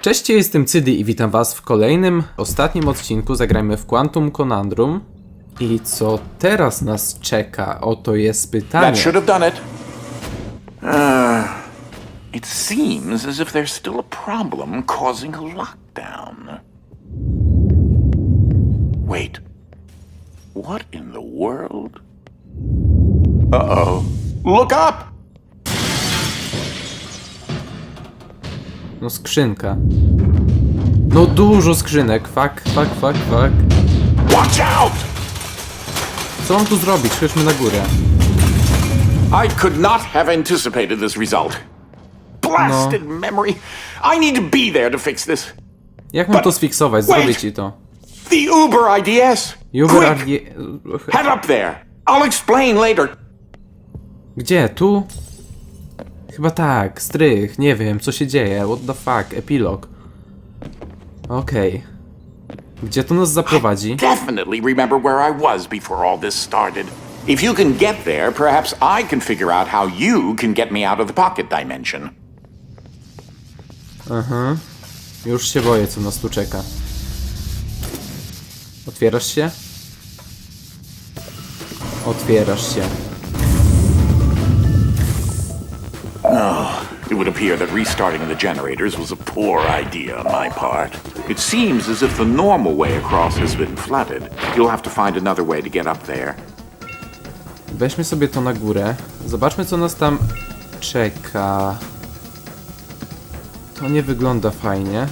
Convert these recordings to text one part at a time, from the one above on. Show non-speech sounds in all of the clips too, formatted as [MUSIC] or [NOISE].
Cześć, jestem Cydy i witam was w kolejnym, ostatnim odcinku Zagrajmy w Quantum Conundrum. I co teraz nas czeka? Oto jest pytanie. That should have done it. Uh, it seems as if there's still a problem causing a lockdown. Wait. What in the world? Uh oh. Look up! No skrzynka. No dużo skrzynek. Fuck, fuck, fuck, fuck. Watch out! Co mam tu zrobić? Chodźmy na górę. I could not have anticipated this result. Blasted memory. I need to be there to fix this. Jak mam But- to sfiksować? Zrobię wait. ci to. The Uber IDS. Uber Quick, head up there. I'll explain later. Gdzie? Tu? Chyba tak. Strych. Nie wiem, co się dzieje. What the fuck? Epilog. Okej. Gdzie to nas zaprowadzi? definitely remember where I was before all this started. If you can get there, perhaps I can figure out how you can get me out of the pocket dimension. Już się boję, co nas tu czeka. Otwierasz się? Otwierasz się. It would appear that restarting the generators was a poor idea on my part. It seems as if the normal way across has been flooded. You'll have to find another way to get up there. Weźmy sobie to na górę. Zobaczmy, co nas tam czeka. To nie wygląda fajnie.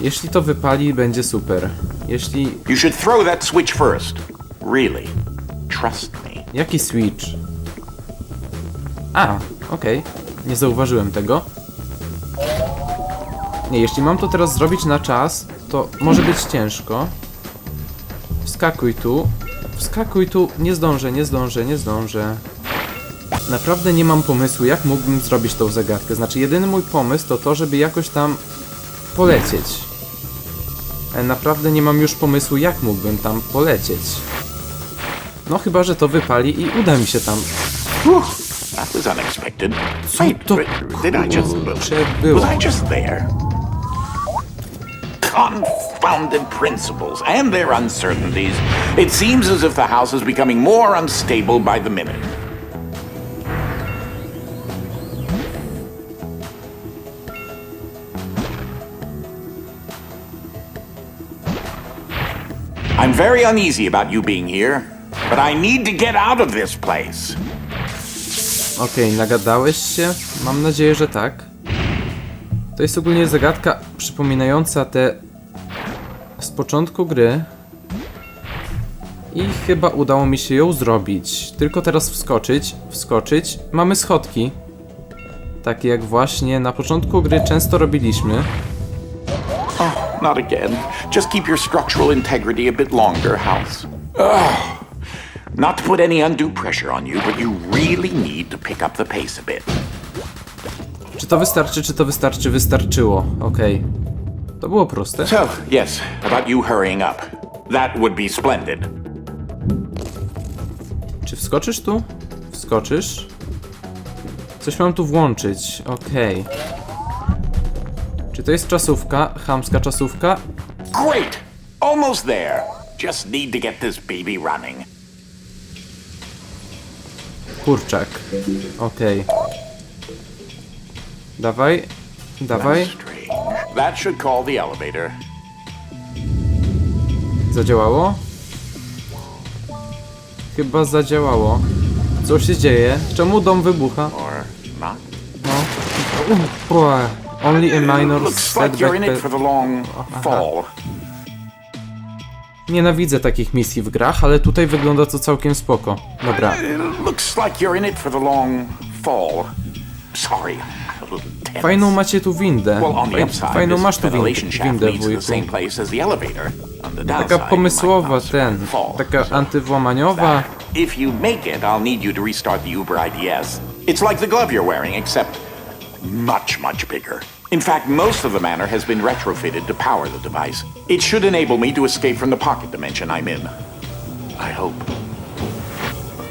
Jeśli to wypali, będzie super. Jeśli... You should throw that switch first. Really. Trust me. Jaki switch? A, okej. Nie zauważyłem tego. Nie, jeśli mam to teraz zrobić na czas, to może być ciężko. Wskakuj tu. Wskakuj tu. Nie zdążę, nie zdążę, nie zdążę. Naprawdę nie mam pomysłu, jak mógłbym zrobić tą zagadkę. Znaczy, jedyny mój pomysł to to, żeby jakoś tam polecieć. Ale naprawdę nie mam już pomysłu, jak mógłbym tam polecieć. No chyba, że to wypali i uda mi się tam. That was unexpected. Co Wait, to did I just... kurczę było? Was I just there? Confounded principles and their uncertainties. It seems as if the house is becoming more unstable by the minute. I'm very uneasy about you being here, but I need to get out of this place. Okej, nagadałeś się? Mam nadzieję, że tak. To jest ogólnie zagadka przypominająca te z początku gry. I chyba udało mi się ją zrobić. Tylko teraz wskoczyć, wskoczyć. Mamy schodki. Takie jak właśnie na początku gry często robiliśmy. Not again. Just keep your structural integrity a bit longer, House. Ugh. Not to put any undue pressure on you, but you really need to pick up the pace a bit. Czy to wystarczy, czy to wystarczy? Wystarczyło. Okej. To było proste. So, yes, about you hurrying up. That would be splendid. Czy wskoczysz tu? Wskoczysz. Coś mam tu włączyć. Okej. Czy to jest czasówka? Chamska czasówka? Great! Almost there. Just need to get this baby running. Kurczak. Okej. Dawaj. Dawaj. Strange. That should call the elevator. Zadziałało? Chyba zadziałało. Co się dzieje? Czemu dom wybucha? Not. Ua, Only a minor Looks like you're in it setback. for the long fall. Nienawidzę takich misji w grach, ale tutaj wygląda to całkiem spoko. Dobra. Fajną macie tu windę. Fajną masz tu windę, wujku. Taka pomysłowa ten. Taka antywłamaniowa. If you make it, I'll need you to restart the Uber IDS. It's like the glove you're wearing, except much, much bigger. In fact, most of the manor has been retrofitted to power the device. It should enable me to escape from the pocket dimension I'm in. I hope.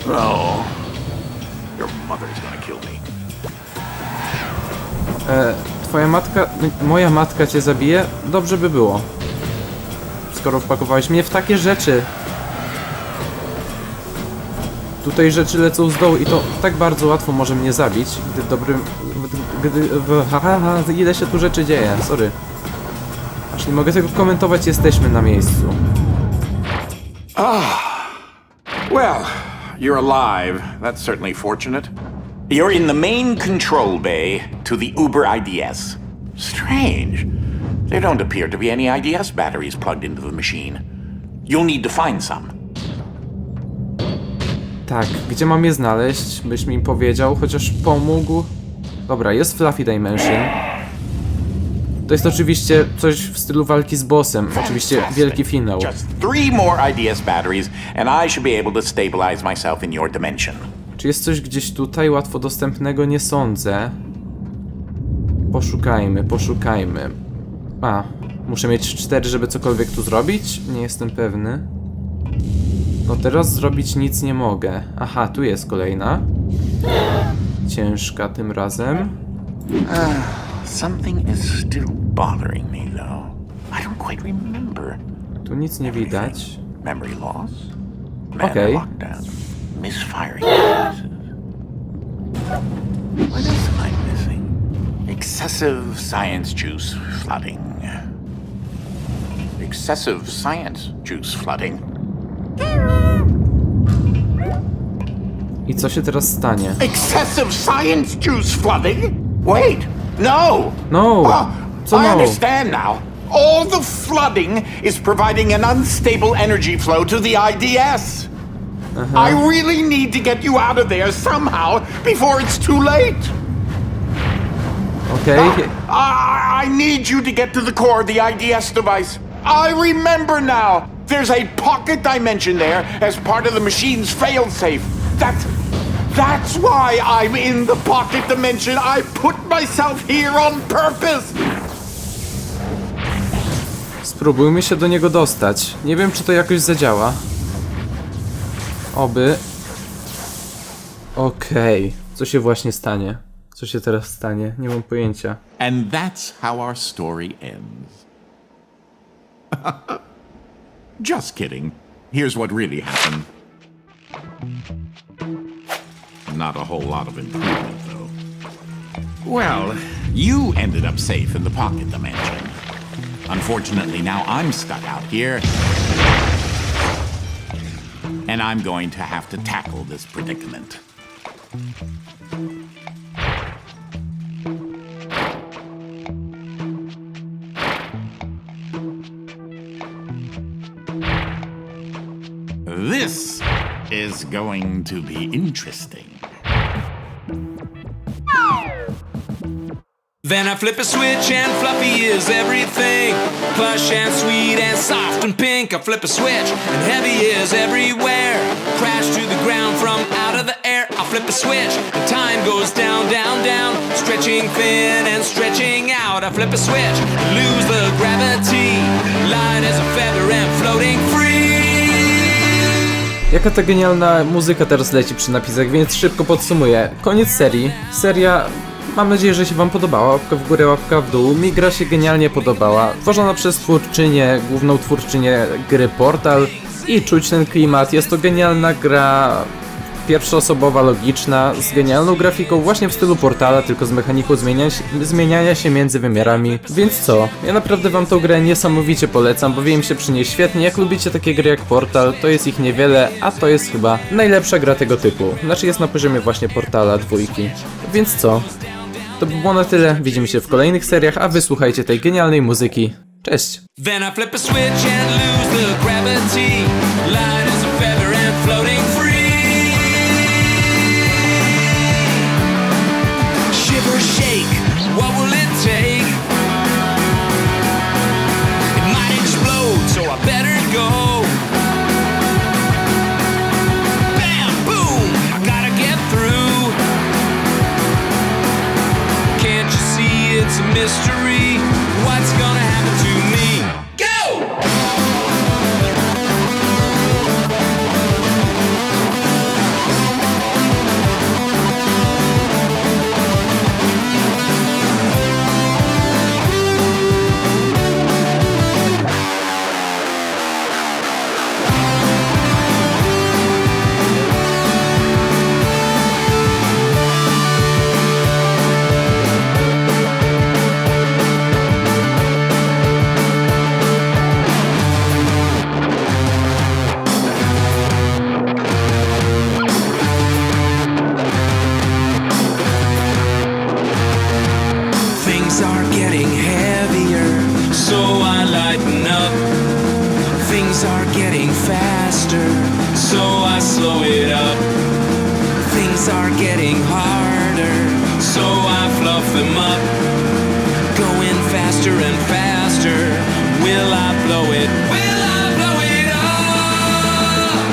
Oh. Your mother's gonna kill me. E, twoja matka, moja matka cię zabije? Dobrze by było. Skoro wpakowałeś mnie w takie rzeczy. Tutaj rzeczy lecą z dołu i to tak bardzo łatwo może mnie zabić, gdy w dobrym... Gdy... W, ha, ha, ha, ile się tu rzeczy dzieje, sorry. Aż nie mogę tego komentować, jesteśmy na miejscu. Well, you're alive. That's certainly fortunate. You're in the main control bay to the Uber IDS. Strange. There don't appear to be any IDS batteries plugged into the machine. You'll need to find some. Tak, gdzie mam je znaleźć? Byś mi powiedział, chociaż pomógł. Dobra, jest Fluffy Dimension. To jest oczywiście coś w stylu walki z bossem. Oczywiście wielki finał. Just three more IDS batteries, and I should be able to stabilize myself in your dimension. Czy jest coś gdzieś tutaj łatwo dostępnego? Nie sądzę. Poszukajmy, poszukajmy. A, muszę mieć cztery, żeby cokolwiek tu zrobić? Nie jestem pewny. No teraz zrobić nic nie mogę. Aha, tu jest kolejna. Ciężka tym razem. Something is still bothering me, though. I don't quite remember. Tu nic nie widać. Memory loss? Man Okay. lockdown? Misfiring devices? What else am I missing? Excessive science juice flooding. Excessive science juice flooding. I co się teraz stanie? Excessive science juice flooding? Wait, no! No! Ah, Co I understand now. All the flooding is providing an unstable energy flow to the IDS. I really need to get you out of there somehow before it's too late. Okej. I, I need you to get to the core of the IDS device. I remember now. There's a pocket dimension there as part of the machine's failsafe. That's that's why I'm in the pocket dimension. I put myself here on purpose. Spróbujmy się do niego dostać. Nie wiem, czy to jakoś zadziała. Oby. Okej. Co się właśnie stanie? Co się teraz stanie? Nie mam pojęcia. And that's how our story ends. [LAUGHS] Just kidding. Here's what really happened. Not a whole lot of improvement, though. Well, you ended up safe in the pocket dimension. Unfortunately, now I'm stuck out here. And I'm going to have to tackle this predicament. Going to be interesting. Then I flip a switch and fluffy is everything. Plush and sweet and soft and pink. I flip a switch and heavy is everywhere. Crash to the ground from out of the air. I flip a switch and time goes down, down, down. Stretching thin and stretching out. I flip a switch, lose the gravity. Light as a feather and floating free. Jaka ta genialna muzyka teraz leci przy napisach, więc szybko podsumuję. Koniec serii. Seria. Mam nadzieję, że się Wam podobała. Łapka w górę, łapka w dół. Mi gra się genialnie podobała. Tworzona przez twórczynię, główną twórczynię gry Portal i czuć ten klimat. Jest to genialna gra pierwszoosobowa, logiczna, z genialną grafiką, właśnie w stylu Portala, tylko z mechaniką zmienia się, zmieniania się między wymiarami. Więc co? Ja naprawdę wam tą grę niesamowicie polecam, bawiłem się przy niej świetnie. Jak lubicie takie gry jak Portal, to jest ich niewiele, a to jest chyba najlepsza gra tego typu. Znaczy jest na poziomie właśnie Portala dwójki. Więc co? To by było na tyle, widzimy się w kolejnych seriach, a wysłuchajcie tej genialnej muzyki. Cześć! Working harder. So I fluff them up, going faster and faster. Will I blow it? Will I blow it up?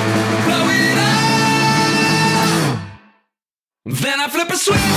Blow it up. Then I flip a switch